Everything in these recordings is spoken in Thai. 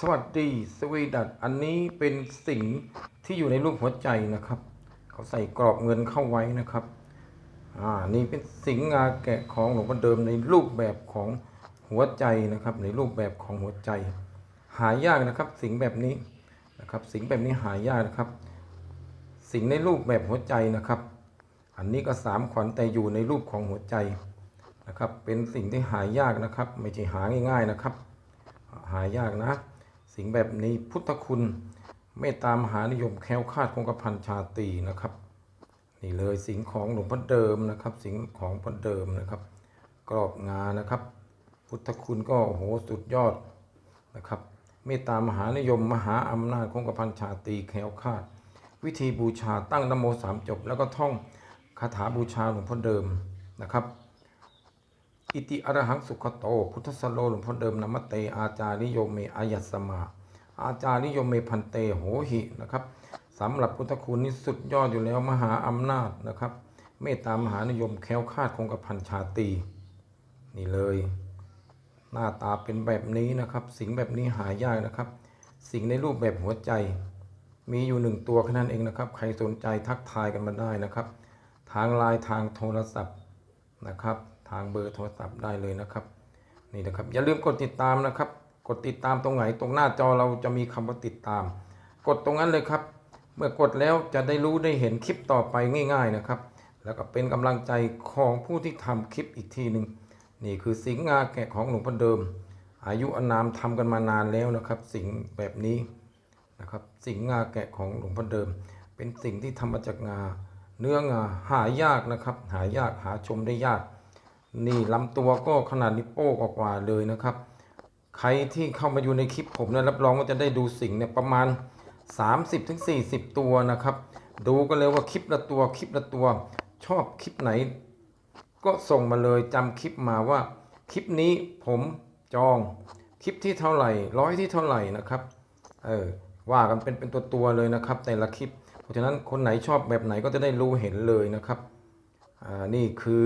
สวัสดีสวีดัตอันนี้เป็นสิ่งที่อยู่ในรูปหัวใจนะครับ เขาใส่กรอบเงินเข้าไว้นะครับ อ่า นี่เป็นสิงห์งาแกะของหลวงพ่อเดิมในรูปแบบของหัวใจนะครับ ในรูปแบบของหัวใจ หายากนะครับ สิงแบบนี้นะครับ สิงแบบนี้หายากนะครับ สิงในรูปแบบหัวใจนะครับ อันนี้ก็สามขวัญแต่อยู่ในรูปของหัวใจนะครับ เป็นสิ่งที่หายากนะครับ ไม่ใช่หาง่ายๆนะครับ หายากนะ สิ่งแบบนี้พุทธคุณเมตตามหานิยมแคล้วคาดคงกระพันชาตีนะครับ นี่เลยสิ่งของหลวงพ่อเดิมนะครับ สิ่งของพ่อเดิมนะครับ กรอบงานะครับ พุทธคุณก็โหสุดยอดนะครับ เมตตามหานิยมมหาอำนาจคงกระพันชาตีแคล้วคาด วิธีบูชาตั้งนโมสามจบ แล้วก็ท่องคาถาบูชาหลวงพ่อเดิมนะครับ อิติอรหังสุขโต พุทธสโลหลวงพ่อเดิมนมัตเต อาจาริโยเมอายัสมา อาจาริโยเมพันเตโหหินะครับสำหรับพุทธคุณนี่สุดยอดอยู่แล้วมหาอำนาจนะครับ เมตตามหานิยมแคล้วคาดคงกระพันชาตีนี่เลย หน้าตาเป็นแบบนี้นะครับ สิ่งแบบนี้หายากนะครับ สิ่งในรูปแบบหัวใจ มีอยู่หนึ่งตัวแค่นั้นเองนะครับ ใครสนใจทักทายกันมาได้นะครับ ทางไลน์ทางโทรศัพท์นะครับ ทางเบอร์โทรศัพท์ได้เลยนะครับ นี่นะครับอย่าลืมกดติดตามนะครับ กดติดตามตรงไหนตรงหน้าจอเราจะมีคำว่าติดตาม กดตรงนั้นเลยครับ เมื่อกดแล้วจะได้รู้ได้เห็นคลิปต่อไปง่าย ๆนะครับ แล้วก็เป็นกำลังใจของผู้ที่ทำคลิปอีกทีหนึ่งนี่คือสิงห์งาแกะของหลวงพ่อเดิม อายุอนามทำกันมานานแล้วนะครับ สิ่งแบบนี้นะครับ สิงหงาแกะของหลวงพ่อเดิม เป็นสิ่งที่ทำมาจากงา เนื้องาหายากนะครับ หายากหาชมได้ยาก นี่ลำตัวก็ขนาดนิ้วโป้งกว่าเลยนะครับ ใครที่เข้ามาอยู่ในคลิปผมนะรับรองว่าจะได้ดูสิ่งเนี่ยประมาณ 30-40 ตัวนะครับ ดูกันเลยว่าคลิปละตัวคลิปละตัว ชอบคลิปไหน ก็ส่งมาเลยจำคลิปมาว่า คลิปนี้ผมจองคลิปที่เท่าไหร่ร้อยที่เท่าไหร่นะครับเออว่ากันเป็นเป็นตัวตัวเลยนะครับ แต่ละคลิป เพราะฉะนั้นคนไหนชอบแบบไหนก็จะได้รู้เห็นเลยนะครับอ่านี่คือ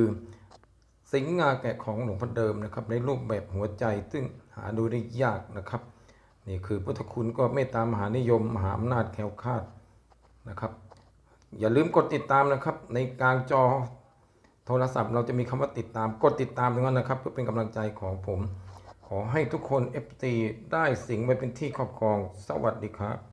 สิงห์งาแกะของหลวงพ่อเดิมนะครับ ในรูปแบบหัวใจซึ่งหาดูได้ยากนะครับ นี่คือพุทธคุณก็เมตตามหานิยมมหาอำนาจแคล้วคาดนะครับ อย่าลืมกดติดตามนะครับ ในกลางจอโทรศัพท์เราจะมีคำว่าติดตามกดติดตามตรงนั้นนะครับ เพื่อเป็นกำลังใจของผม ขอให้ทุกคน FT ได้สิ่งไว้เป็นที่ครอบครองสวัสดีครับ